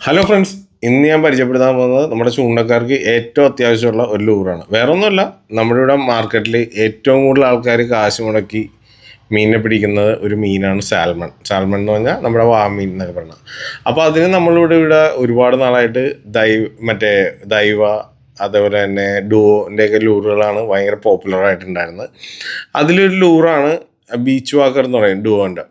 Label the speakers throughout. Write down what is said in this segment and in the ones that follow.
Speaker 1: Hello friends ഇന്ന് ഞാൻ പരിചയപ്പെടുത്താൻ പോകുന്നത് നമ്മുടെ ചൂണ്ടക്കാർക്ക് ഏറ്റവും അത്യാവശ്യമുള്ള ഒരു ലൂറാണ് വേറെ ഒന്നുമല്ല നമ്മുടെ ഇവിടെ മാർക്കറ്റിൽ ഏറ്റവും കൂടുതൽ ആൾക്കാർ കാശ് മുടക്കി മീനിനെ പിടിക്കുന്നത് ഒരു മീനാണ് സാൽമൺ സാൽമൺ എന്ന് പറഞ്ഞാൽ നമ്മുടെ വാമീൻ എന്നൊക്കെ പറഞ്ഞാൽ അപ്പോൾ അതിന് നമ്മളിവിടെ ഇവിടെ ഒരുപാട് നാളായിട്ട് ദൈവ മറ്റേ ദൈവ അതേപോലെ തന്നെ ഡുവോന്റെയൊക്കെ ലൂറുകളാണ് ഭയങ്കര പോപ്പുലറായിട്ടുണ്ടായിരുന്നത് അതിലൊരു ലൂറാണ് ബീച്ച് വാക്കർ എന്ന് പറയും ഡുവോന്റെ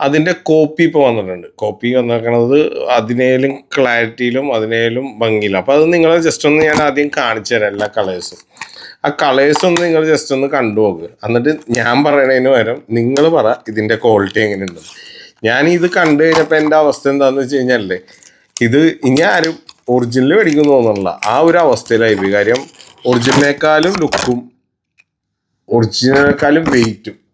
Speaker 1: അതിന്റെ കോപ്പി ഇപ്പോൾ വന്നിട്ടുണ്ട്. കോപ്പി വന്നേക്കണത് അതിനേലും ക്ലാരിറ്റിയിലും അതിനേലും ഭംഗിയിലും. അപ്പോൾ അത് നിങ്ങൾ ജസ്റ്റ് ഒന്ന് ഞാൻ ആദ്യം കാണിച്ചു തരാം എല്ലാ കളേഴ്സും ആ കളേഴ്സ് ഒന്ന് നിങ്ങൾ ജസ്റ്റ് ഒന്ന് കണ്ടു നോക്ക്. എന്നിട്ട് ഞാൻ പറയണതിന് പകരം നിങ്ങൾ പറ ഇതിന്റെ ക്വാളിറ്റി എങ്ങനെയുണ്ട്. ഞാൻ ഇത് കണ്ടു കഴിഞ്ഞപ്പോൾ എന്റെ അവസ്ഥ എന്താണെന്ന് വെച്ച് കഴിഞ്ഞാലേ ഇത് ഇനി ആരും ഒറിജിനൽ മേടിക്കുന്നു തോന്നുന്നില്ല. ആ ഒരു അവസ്ഥയിലായി കാര്യം ഒറിജിനലിനേക്കാളും ലുക്കും ഒറിജിനലിനേക്കാളും വെയിറ്റും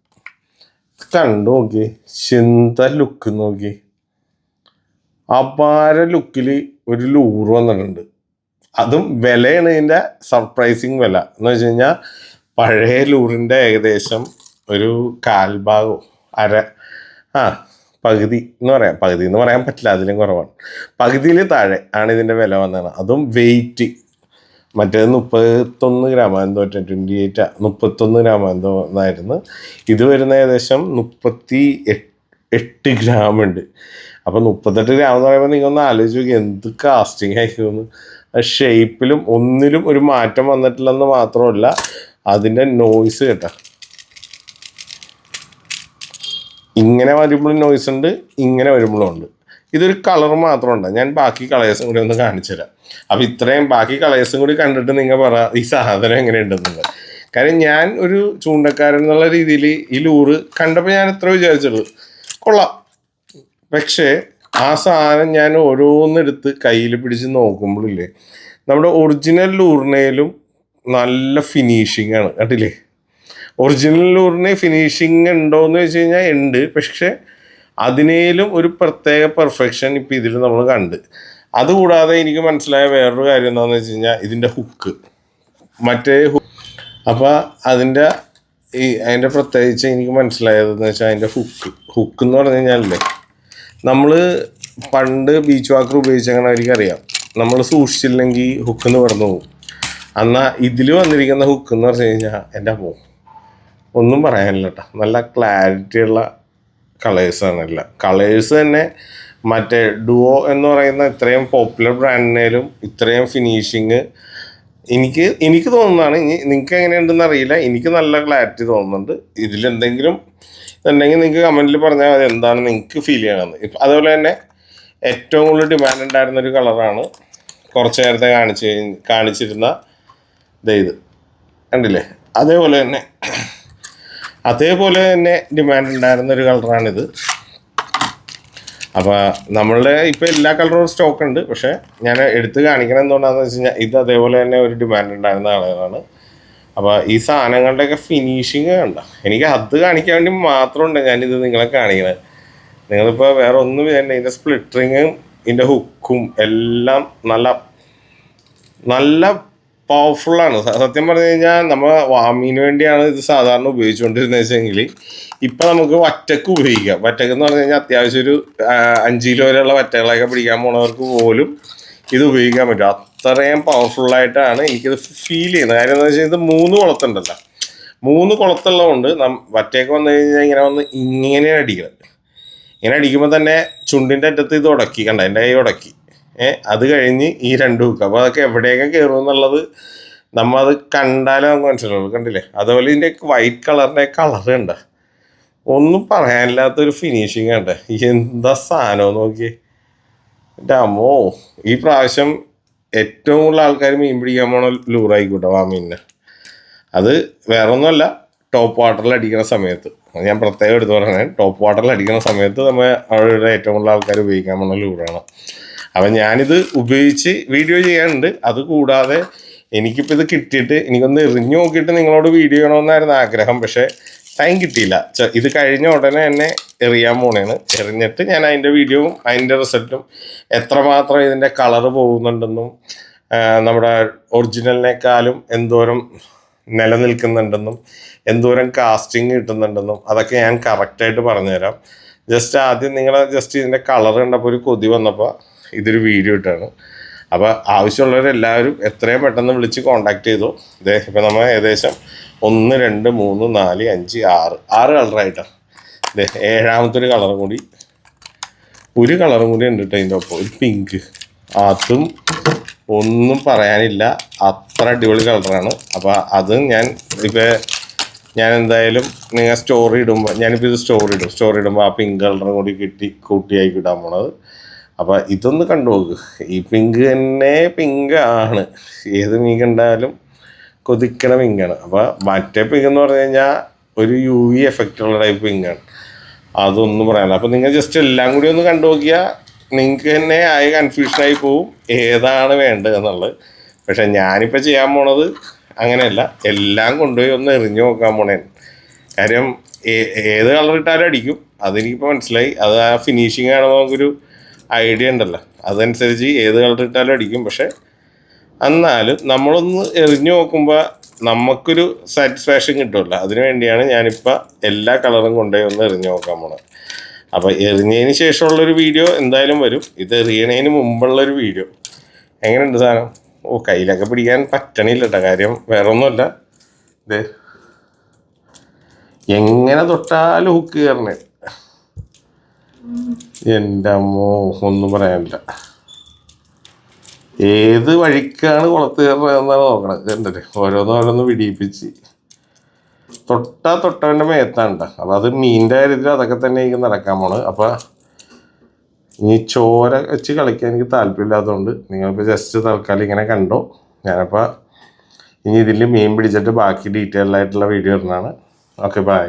Speaker 1: കണ്ടു നോക്കി ചിന്ത ലുക്ക് നോക്കി. അപാര ലുക്കിൽ ഒരു ലൂറ് വന്നിട്ടുണ്ട്. അതും വിലയാണ് ഇതിന്റെ സർപ്രൈസിങ് വില. എന്ന് വെച്ച് കഴിഞ്ഞാൽ പഴയ ലൂറിന്റെ ഏകദേശം ഒരു കാൽഭാഗവും അര ആ പകുതി എന്ന് പറയാം. പകുതി എന്ന് പറയാൻ പറ്റില്ല അതിലും കുറവാണ്. പകുതിയിൽ താഴെ ആണ് ഇതിന്റെ വില വന്നത്. അതും വെയിറ്റ് മറ്റേത് മുപ്പത്തൊന്ന് ഗ്രാം എന്തോ ട്വന്റി എയ്റ്റ് മുപ്പത്തൊന്ന് ഗ്രാം എന്തോ എന്നായിരുന്നു. ഇത് വരുന്ന ഏകദേശം മുപ്പത്തി എട്ട് ഗ്രാം ഉണ്ട്. അപ്പോൾ മുപ്പത്തെട്ട് ഗ്രാം എന്ന് പറയുമ്പോൾ നിങ്ങൾ ഒന്ന് ആലോചിച്ച് നോക്കി എന്ത് കാസ്റ്റിംഗ് ആയിരിക്കുമെന്ന്. ഷേപ്പിലും ഒന്നിലും ഒരു മാറ്റം വന്നിട്ടില്ലെന്ന് മാത്രമല്ല അതിന്റെ നോയ്സ് കേട്ടോ. ഇങ്ങനെ വരുമ്പോഴും നോയ്സ് ഉണ്ട് ഇങ്ങനെ വരുമ്പോഴും ഉണ്ട്. ഇതൊരു കളർ മാത്രമുണ്ട്. ഞാൻ ബാക്കി കളേഴ്സും കൂടി ഒന്ന് കാണിച്ചു തരാം. അപ്പോൾ ഇത്രയും ബാക്കി കളേഴ്സും കൂടി കണ്ടിട്ട് നിങ്ങൾ പറ ഈ സാധനം എങ്ങനെയുണ്ടെന്നുള്ളത് കാര്യം ഞാൻ ഒരു ചൂണ്ടക്കാരൻ എന്നുള്ള രീതിയിൽ ഈ ലൂറ് കണ്ടപ്പോൾ ഞാൻ എത്ര വിചാരിച്ചുള്ളൂ കൊള്ളാം. പക്ഷേ ആ സാധനം ഞാൻ ഓരോന്നെടുത്ത് കയ്യിൽ പിടിച്ച് നോക്കുമ്പോഴില്ലേ നമ്മുടെ ഒറിജിനൽ ലൂറിനേലും നല്ല ഫിനിഷിംഗ് ആണ്. കേട്ടില്ലേ ഒറിജിനൽ ലൂറിന് ഫിനിഷിംഗ് ഉണ്ടോ എന്ന് വെച്ച് കഴിഞ്ഞാൽ ഉണ്ട്. പക്ഷെ അതിനേലും ഒരു പ്രത്യേക പെർഫെക്ഷൻ ഇപ്പം ഇതിൽ നമ്മൾ കണ്ട്. അതുകൂടാതെ എനിക്ക് മനസ്സിലായ വേറൊരു കാര്യം എന്താണെന്ന് വെച്ച് കഴിഞ്ഞാൽ ഇതിന്റെ ഹുക്ക് മറ്റേ അപ്പോൾ അതിന്റെ ഈ അതിന്റെ പ്രത്യേകിച്ച് എനിക്ക് മനസ്സിലായതെന്ന് വെച്ചാൽ അതിന്റെ ഹുക്ക് ഹുക്ക് എന്ന് പറഞ്ഞു കഴിഞ്ഞാലല്ലേ നമ്മൾ പണ്ട് ബീച്ച് വാക്കർ ഉപയോഗിച്ചങ്ങനെ എനിക്കറിയാം നമ്മൾ സൂക്ഷിച്ചില്ലെങ്കിൽ ഹുക്ക് എന്ന് പറഞ്ഞു പോകും എന്നാൽ ഇതിൽ വന്നിരിക്കുന്ന ഹുക്ക് എന്ന് പറഞ്ഞു കഴിഞ്ഞാൽ എന്റെ അമ്മോ ഒന്നും പറയാനില്ല കേട്ടോ നല്ല ക്ലാരിറ്റി ഉള്ള കളേഴ്സാണ് എല്ലാം കളേഴ്സ് തന്നെ മറ്റേ ഡുവോ എന്ന് പറയുന്ന ഇത്രയും പോപ്പുലർ ബ്രാൻഡിനേലും ഇത്രയും ഫിനിഷിങ് എനിക്ക് എനിക്ക് തോന്നുന്നതാണ്. ഇനി നിങ്ങൾക്ക് എങ്ങനെയുണ്ടെന്ന് അറിയില്ല. എനിക്ക് നല്ല ക്ലാരിറ്റി തോന്നുന്നുണ്ട്. ഇതിലെന്തെങ്കിലും ഉണ്ടെങ്കിൽ നിങ്ങൾക്ക് കമന്റിൽ പറഞ്ഞാൽ മതി എന്താണ് നിങ്ങൾക്ക് ഫീൽ ചെയ്യണമെന്ന്. ഇപ്പം അതുപോലെ തന്നെ ഏറ്റവും കൂടുതൽ ഡിമാൻഡ് ഉണ്ടായിരുന്ന ഒരു കളറാണ് കുറച്ച് നേരത്തെ കാണിച്ച് കാണിച്ചിരുന്ന ഇത്. കണ്ടില്ലേ? അതേപോലെ തന്നെ അതേപോലെ തന്നെ ഡിമാൻഡ് ഉണ്ടായിരുന്ന ഒരു കളറാണിത് അപ്പോൾ നമ്മളുടെ ഇപ്പോൾ എല്ലാ കളറും സ്റ്റോക്ക് ഉണ്ട്. പക്ഷേ ഞാൻ എടുത്ത് കാണിക്കണം എന്തുകൊണ്ടാണെന്ന് വെച്ച് കഴിഞ്ഞാൽ ഇത് അതേപോലെ തന്നെ ഒരു ഡിമാൻഡ് ഉണ്ടായിരുന്ന കളറാണ് അപ്പോൾ ഈ സാധനങ്ങളുടെയൊക്കെ ഫിനിഷിങ് കണ്ട? എനിക്ക് അത് കാണിക്കാൻ വേണ്ടി മാത്രമുണ്ട് ഞാനിത് നിങ്ങളെ കാണിക്കുന്നത് നിങ്ങളിപ്പോൾ വേറെ ഒന്നും തന്നെ ഇതിന്റെ സ്പ്ലിറ്ററിങ്ങും ഇതിന്റെ ഹുക്കും എല്ലാം നല്ല നല്ല പവർഫുള്ളാണ് സത്യം പറഞ്ഞു കഴിഞ്ഞാൽ നമ്മൾ വാമിന് വേണ്ടിയാണ് ഇത് സാധാരണ ഉപയോഗിച്ചുകൊണ്ടിരുന്നത് വെച്ചെങ്കിൽ ഇപ്പം നമുക്ക് വറ്റക്ക് ഉപയോഗിക്കാം. വറ്റക്ക് എന്ന് പറഞ്ഞു കഴിഞ്ഞാൽ അത്യാവശ്യം ഒരു അഞ്ച് കിലോ വരെയുള്ള വറ്റകളൊക്കെ പിടിക്കാൻ പോണവർക്ക് പോലും ഇത് ഉപയോഗിക്കാൻ പറ്റും. അത്രയും പവർഫുള്ളായിട്ടാണ് എനിക്കിത് ഫീൽ ചെയ്യുന്നത്. കാര്യം എന്താ വെച്ചാൽ ഇത് മൂന്ന് കുളത്തുണ്ടല്ലോ. മൂന്ന് കുളത്തുള്ളതുകൊണ്ട് വറ്റയൊക്കെ വന്നു കഴിഞ്ഞാൽ ഇങ്ങനെ വന്ന് ഇങ്ങനെ അടിക്കണം ഇങ്ങനെ അടിക്കുമ്പോൾ തന്നെ ചുണ്ടിന്റെ അറ്റത്ത് ഇത് ഉടക്കി കണ്ട? എന്റെ കൈ ഉടക്കി. അത് കഴിഞ്ഞ് ഈ രണ്ട് ബുക്ക് അപ്പോൾ അതൊക്കെ എവിടെയൊക്കെ കയറും എന്നുള്ളത് നമ്മൾ അത് കണ്ടാലേ നമുക്ക് മനസ്സിലാവുള്ളൂ കണ്ടില്ലേ? അതുപോലെ ഇതിന്റെ വൈറ്റ് കളറിന്റെ കളർ കണ്ട. ഒന്നും പറയാനില്ലാത്തൊരു ഫിനിഷിങ് കണ്ട. എന്താ സാധനം നോക്കിയേ. അമ്മോ ഈ പ്രാവശ്യം ഏറ്റവും കൂടുതൽ ആൾക്കാർ മീൻ പിടിക്കാൻ പോണ ലൂറായിക്കോട്ടെ വാമീനിനെ. അത് വേറൊന്നുമല്ല ടോപ്പ് വാട്ടറിൽ അടിക്കുന്ന സമയത്ത്. ഞാൻ പ്രത്യേകം എടുത്തു പറഞ്ഞത് ടോപ്പ് വാട്ടറിൽ അടിക്കുന്ന സമയത്ത് നമ്മൾ അവരുടെ ഏറ്റവും കൂടുതൽ ആൾക്കാർ ഉപയോഗിക്കാൻ പോണ ലൂറാണ് അപ്പം ഞാനിത് ഉപയോഗിച്ച് വീഡിയോ ചെയ്യാനുണ്ട്. അത് കൂടാതെ എനിക്കിപ്പോൾ ഇത് കിട്ടിയിട്ട് എനിക്കൊന്ന് എറിഞ്ഞു നോക്കിയിട്ട് നിങ്ങളോട് വീഡിയോ ചെയ്യണമെന്നായിരുന്നു ആഗ്രഹം. പക്ഷേ ടൈം കിട്ടിയില്ല. ഇത് കഴിഞ്ഞ ഉടനെ തന്നെ എറിയാൻ പോണേണ്. എറിഞ്ഞിട്ട് ഞാൻ അതിന്റെ വീഡിയോവും അതിന്റെ റിസൾട്ടും എത്രമാത്രം ഇതിന്റെ കളറ് പോകുന്നുണ്ടെന്നും നമ്മുടെ ഒറിജിനലിനേക്കാളും എന്തോരം നിലനിൽക്കുന്നുണ്ടെന്നും എന്തോരം കാസ്റ്റിംഗ് കിട്ടുന്നുണ്ടെന്നും അതൊക്കെ ഞാൻ കറക്റ്റായിട്ട് പറഞ്ഞുതരാം. ജസ്റ്റ് ആദ്യം നിങ്ങൾ ജസ്റ്റ് ഇതിന്റെ കളർ കണ്ടപ്പോൾ ഒരു കൊതി വന്നപ്പോൾ ഇതൊരു വീഡിയോ ഇട്ടാണ്. അപ്പോൾ ആവശ്യമുള്ളവരെല്ലാവരും എത്രയും പെട്ടെന്ന് വിളിച്ച് കോണ്ടാക്ട് ചെയ്തു. ഇപ്പം നമ്മൾ ഏകദേശം ഒന്ന് രണ്ട് മൂന്ന് നാല് അഞ്ച് ആറ്. ആറ് കളറായിട്ടാണ് ഏഴാമത്തെ ഒരു കളറും കൂടി. ഒരു കളറും കൂടി ഉണ്ട് കേട്ടോ അതിന്റെ ഒപ്പം. ഒരു പിങ്ക് അതും ഒന്നും പറയാനില്ല. അത്ര അടിപൊളി കളറാണ് അപ്പോൾ അത് ഞാൻ ഇപ്പോൾ ഞാൻ എന്തായാലും നിങ്ങൾ സ്റ്റോറി ഇടുമ്പോൾ ഞാനിപ്പോൾ ഇത് സ്റ്റോറി ഇടും. സ്റ്റോറി ഇടുമ്പോൾ ആ പിങ്ക് കളറും കൂടി കിട്ടി കൂട്ടിയായി ഇടാൻ പോണത്. അപ്പോൾ ഇതൊന്ന് കണ്ടു നോക്ക്. ഈ പിങ്ക് തന്നെ പിങ്ക് ആണ്. ഏത് മീൻ കണ്ടാലും കൊതിക്കണ പിങ്കാണ് അപ്പോൾ മറ്റേ പിങ്ക് എന്ന് പറഞ്ഞു കഴിഞ്ഞാൽ ഒരു യു വി എഫക്റ്റ് ഉള്ള ടൈപ്പ് പിങ്കാണ് അതൊന്നും പറയാനില്ല അപ്പോൾ നിങ്ങൾ ജസ്റ്റ് എല്ലാം കൂടി ഒന്ന് കണ്ടു നോക്കിയാൽ നിങ്ങൾക്ക് തന്നെ ആയി കൺഫ്യൂഷനായി പോവും. ഏതാണ് വേണ്ടത് എന്നുള്ളത്. പക്ഷെ ഞാനിപ്പോൾ ചെയ്യാൻ പോണത് അങ്ങനെയല്ല. എല്ലാം കൊണ്ടുപോയി ഒന്ന് എറിഞ്ഞു നോക്കാൻ പോണേ കാര്യം ഏത് കളർ ഇട്ടാലും അടിക്കും. അതെനിക്കിപ്പോൾ മനസ്സിലായി. അത് ആ ഫിനിഷിങ് കാണുമ്പോൾ നമുക്കൊരു ഐഡിയ ഉണ്ടല്ലോ. അതനുസരിച്ച് ഏത് കളർ ഇട്ടാലും അടിക്കും. പക്ഷേ എന്നാലും നമ്മളൊന്ന് എറിഞ്ഞു നോക്കുമ്പോൾ നമുക്കൊരു സാറ്റിസ്ഫാക്ഷൻ കിട്ടുമല്ലോ. അതിനു വേണ്ടിയാണ് ഞാനിപ്പോൾ എല്ലാ കളറും കൊണ്ടുപോയി ഒന്ന് എറിഞ്ഞു നോക്കാൻ പോണത്. അപ്പോൾ എറിഞ്ഞതിന് ശേഷമുള്ളൊരു വീഡിയോ എന്തായാലും വരും. ഇത് എറിയണതിന് മുമ്പുള്ളൊരു വീഡിയോ. എങ്ങനെയുണ്ട് സാധനം? ഓ കയ്യിലൊക്കെ പിടിക്കാൻ പറ്റണില്ല കേട്ടോ കാര്യം വേറെ ഒന്നുമല്ല ഇത് എങ്ങനെ തൊട്ടാലും ഹുക്ക് കയറണേ എന്റെ അമ്മോ ഒന്നും പറയാനില്ല. ഏത് വഴിക്കാണ് കുളത്ത് കയറുന്നതെന്നാണ് നോക്കണത്. കണ്ടല്ലേ? ഓരോന്ന് ഓരോന്ന് വിടിയിപ്പിച്ച്. തൊട്ടാ തൊട്ടവന്റെ മേത്താണ്ട അപ്പം അത് മീനിന്റെ കാര്യത്തിൽ അതൊക്കെ തന്നെ എനിക്ക് നടക്കാൻ പോണ് അപ്പം ഇനി ചോര വെച്ച് കളിക്കാൻ എനിക്ക് താല്പര്യമില്ലാത്തതുകൊണ്ട് നിങ്ങളിപ്പോൾ ജസ്റ്റ് തൽക്കാലം ഇങ്ങനെ കണ്ടോ? ഞാനപ്പോൾ ഇനി ഇതിൽ മീൻ പിടിച്ചിട്ട് ബാക്കി ഡീറ്റെയിൽ ആയിട്ടുള്ള വീഡിയോ ഇടുന്നതാണ്. Okay bye